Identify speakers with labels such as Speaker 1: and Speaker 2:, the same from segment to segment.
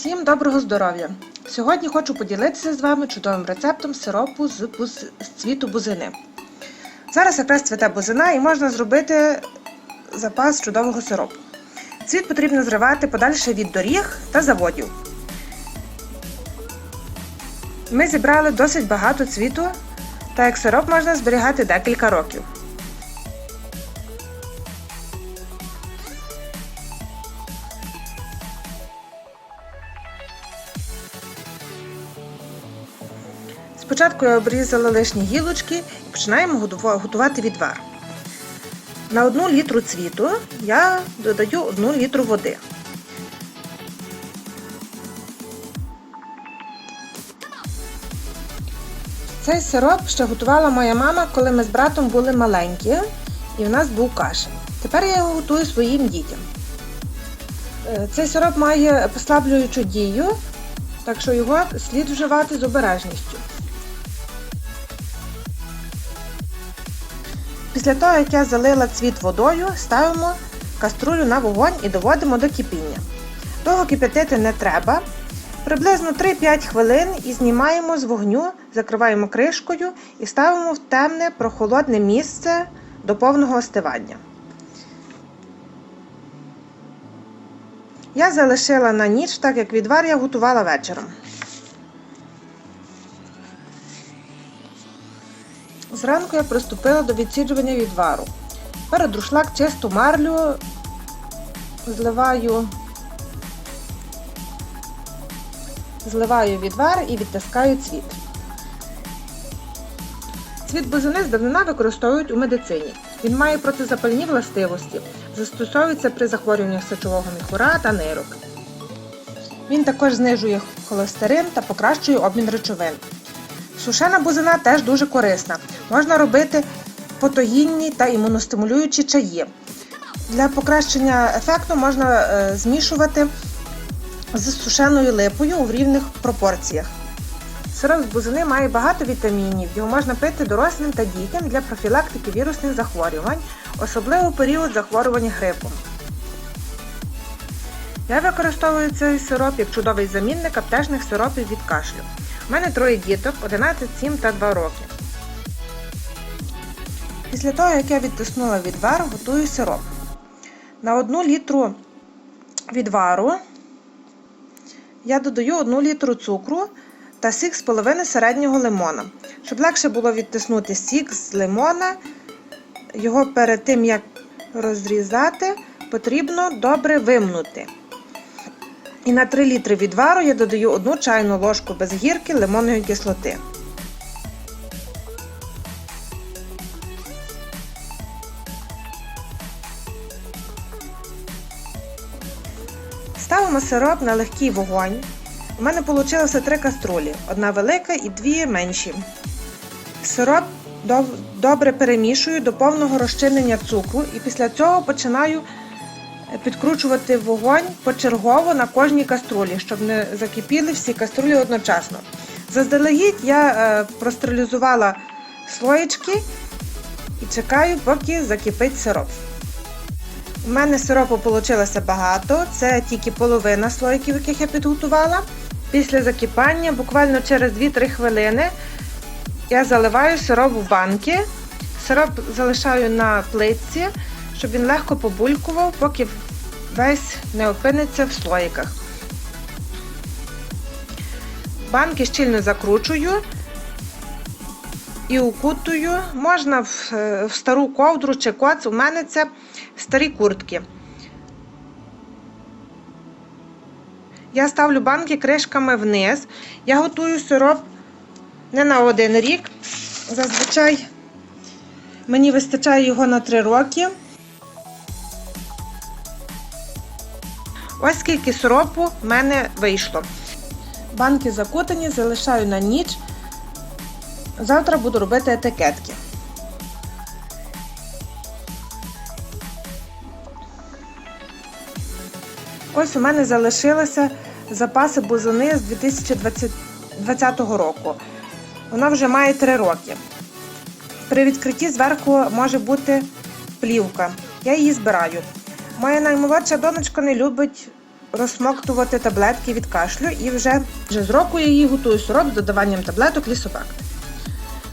Speaker 1: Всім доброго здоров'я! Сьогодні хочу поділитися з вами чудовим рецептом сиропу з, буз... з цвіту бузини. Зараз якраз цвіте бузина і можна зробити запас чудового сиропу. Цвіт потрібно зривати подальше від доріг та заводів. Ми зібрали досить багато цвіту, та як сироп можна зберігати декілька років. Спочатку я обрізала лишні гілочки і починаємо готувати відвар. На 1 літру цвіту я додаю 1 літру води. Цей сироп ще готувала моя мама, коли ми з братом були маленькі, і в нас був кашель. Тепер я його готую своїм дітям. Е, Цей сироп має послаблюючу дію, так що його слід вживати з обережністю. Після того, як я залила цвіт водою, ставимо каструлю на вогонь і доводимо до кипіння. Довго кипятити не треба. Приблизно 3-5 хвилин і знімаємо з вогню, закриваємо кришкою і ставимо в темне прохолодне місце до повного остивання. Я залишила на ніч, так як відвар я готувала вечором. Зранку я приступила до відсіджування відвару. Перед друшлак чисту марлю зливаю, зливаю відвар і відтискаю цвіт. Цвіт бузини здавнина використовують у медицині. Він має протизапальні властивості, застосовується при захворюваннях сечового міхура та нирок. Він також знижує холестерин та покращує обмін речовин. Сушена бузина теж дуже корисна. Можна робити потогінні та імуностимулюючі чаї. Для покращення ефекту можна е, змішувати з сушеною липою у рівних пропорціях. Сироп з бузини має багато вітамінів, його можна пити дорослим та дітям для профілактики вірусних захворювань, особливо у період захворювання грипом. Я використовую цей сироп як чудовий замінник аптечних сиропів від кашлю. У мене троє діток 11, 7 та 2 роки. Після того, як я відтиснула відвар, готую сироп. На 1 літру відвару я додаю 1 літру цукру та сік з половини середнього лимона. Щоб легше було відтиснути сік з лимона, його перед тим як розрізати, потрібно добре вимнути. І на 3 літри відвару я додаю 1 чайну ложку без гірки лимонної кислоти. Ставимо сироп на легкий вогонь. У мене вийшло три каструлі: одна велика і дві менші. Сироп добре перемішую до повного розчинення цукру і після цього починаю підкручувати вогонь почергово на кожній каструлі, щоб не закипіли всі каструлі одночасно. Заздалегідь я е, простерилізувала слоєчки і чекаю, поки закипить сироп. У мене сиропу вийшло багато, це тільки половина слоїків, яких я підготувала. Після закипання, буквально через 2-3 хвилини, я заливаю сироп в банки. Сироп залишаю на плитці, щоб він легко побулькував, поки весь не опиниться в слоїках. Банки щільно закручую і укутую. Можна в, в стару ковдру чи коц. У мене це старі куртки. Я ставлю банки кришками вниз. Я готую сироп не на один рік. Зазвичай мені вистачає його на 3 роки. Ось скільки сиропу в мене вийшло. Банки закутані, залишаю на ніч. Завтра буду робити етикетки. Ось у мене залишилися запаси бузини з 2020 року. Вона вже має 3 роки. При відкритті зверху може бути плівка. Я її збираю. Моя наймолодша донечка не любить розсмоктувати таблетки від кашлю і вже, вже з року я її готую сироп з додаванням таблеток лісовак.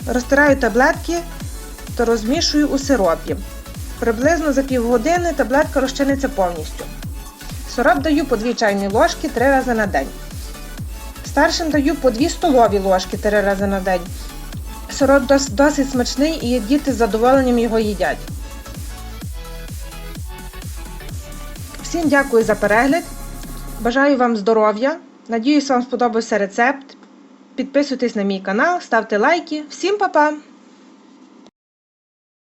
Speaker 1: Розтираю таблетки та розмішую у сиропі. Приблизно за півгодини таблетка розчиниться повністю. Сироп даю по 2 чайні ложки 3 рази на день. Старшим даю по 2 столові ложки 3 рази на день. Сироп досить смачний і діти з задоволенням його їдять. Всім дякую за перегляд. Бажаю вам здоров'я. Надіюсь, вам сподобався рецепт. Підписуйтесь на мій канал, ставте лайки. Всім па-па!